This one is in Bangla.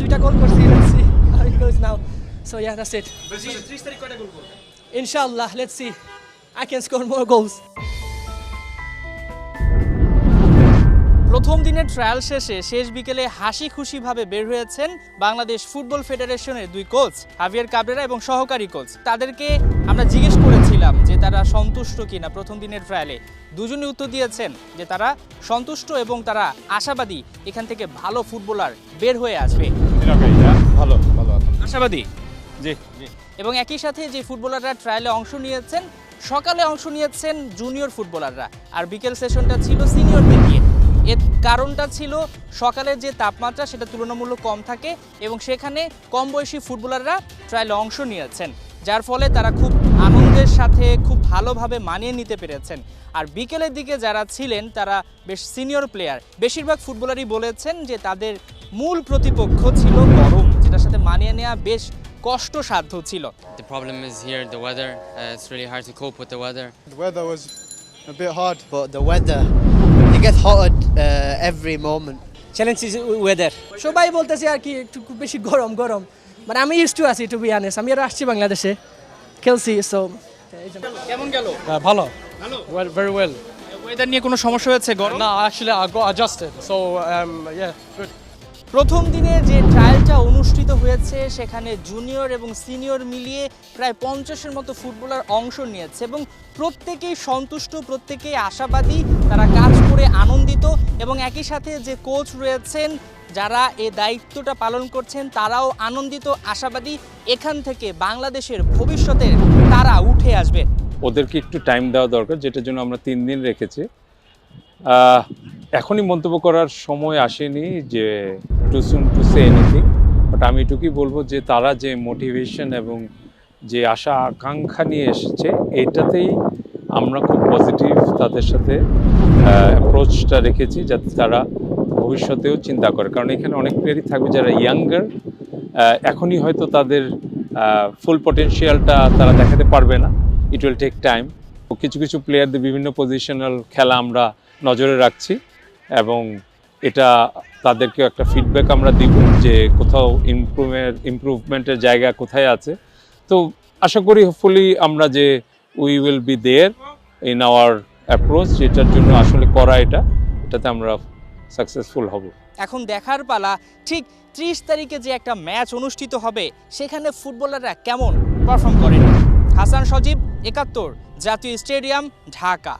দুইটা গোল করছি how it goes now so yeah that's it ইনশাআল্লাহ let's see I can score more goals প্রথম দিনের ট্রায়াল শেষে শেষ বিকেলে হাসি খুশিভাবে বের হয়েছেন বাংলাদেশ ফুটবল ফেডারেশনের দুই কোচ হাভিয়ার কাবরেরা এবং সহকারী কোচ তাদেরকে আমরা জিজ্ঞেস করেছিলাম যে তারা সন্তুষ্ট কিনা প্রথম দিনের ট্রায়ালে দুজনে উত্তর দিয়েছেন যে তারা সন্তুষ্ট এবং তারা আশাবাদী এখান থেকে ভালো ফুটবলার বের হয়ে আসবে। ভালো ভালো আশাবাদী? জি জি। এবং একই সাথে যে ফুটবলাররা ট্রায়ালে অংশ নিয়েছেন সকালে অংশ নিয়েছেন জুনিয়র ফুটবলাররা। আর বিকেল সেশনটা ছিল সিনিয়রদের নিয়ে। এর কারণটা ছিল সকালের যে তাপমাত্রা সেটা তুলনামূলক কম থাকে এবং সেখানে কম বয়সী ফুটবলাররা ট্রায়ালে অংশ নিয়েছেন যার ফলে তারা খুব আনন্দের সাথে খুব ভালোভাবে মানিয়ে নিতে পেরেছেন আর বিকেলের দিকে যারা ছিলেন তারা বেশ সিনিয়র প্লেয়ার বেশিরভাগ ফুটবলারই বলেছেন যে তাদের মূল প্রতিপক্ষ ছিল গরম যেটার সাথে মানিয়ে নেওয়া বেশ কষ্টসাধ্য ছিল The problem is here the weather. Uh, it's really hard to cope with the weather. The weather was a bit hard. but the weather it gets hotter every moment. Challenge is weather সবাই বলতেছে আর কি একটু খুব বেশি গরম গরম মানে আমি ইউজ টু আছি টু বি আনেস আমি আর আসছি বাংলাদেশে খেলছি সো কেমন গেল ভালো ভালো well, very well. ওয়েদার নিয়ে কোনো সমস্যা হয়েছে গরম No, actually, I got adjusted. So, um, yeah, good. প্রথম দিনে যে ট্রায়ালটা অনুষ্ঠিত হয়েছে, সেখানে জুনিয়র এবং সিনিয়র মিলিয়ে প্রায় পঞ্চাশের মতো ফুটবলার অংশ নিয়েছে এবং প্রত্যেকেই সন্তুষ্ট, প্রত্যেকেই আশাবাদী, তারা কাজ করে আনন্দিত এবং একই সাথে যে কোচ রয়েছেন, যারা এই দায়িত্বটা পালন করছেন, তারাও আনন্দিত, আশাবাদী। এখান থেকে বাংলাদেশের ভবিষ্যতের তারা উঠে আসবে। ওদেরকে একটু টাইম দেওয়া দরকার, যেটার জন্য আমরা তিন দিন রেখেছি। এখনই মন্তব্য করার সময় আসেনি যে too soon to say anything but আমি এটুকুই বলব যে তারা যে মোটিভেশন এবং যে আশা আকাঙ্ক্ষা নিয়ে এসেছে, এটাতেই আমরা খুব পজিটিভ তাদের সাথে অ্যাপ্রোচটা রেখেছি যাতে তারা ভবিষ্যতেও চিন্তা করে। কারণ এখানে অনেক প্লেয়ারই থাকবে যারা ইয়াঙ্গার এখনই হয়তো তাদের ফুল পটেনশিয়ালটা তারা দেখাতে পারবে না। ইট উইল টেক টাইম কিছু কিছু প্লেয়ারদের বিভিন্ন পজিশনাল খেলা আমরা নজরে রাখছি এবং এটা তাদেরকে একটা ফিডব্যাক আমরা দিব যে কোথাও ইমপ্রুভমেন্ট ইমপ্রুভমেন্টের জায়গা কোথায় আছে। তো আশা করি হোপফুলি আমরা যে we will be there in our approach যেটার জন্য আসলে করা এটা, এটাতে আমরা সাকসেসফুল হব। এখন দেখার পালা, ঠিক ত্রিশ তারিখে যে একটা ম্যাচ অনুষ্ঠিত হবে, সেখানে ফুটবলাররা কেমন পারফর্ম করেন? হাসান সজীব, একাত্তর, জাতীয় স্টেডিয়াম, ঢাকা।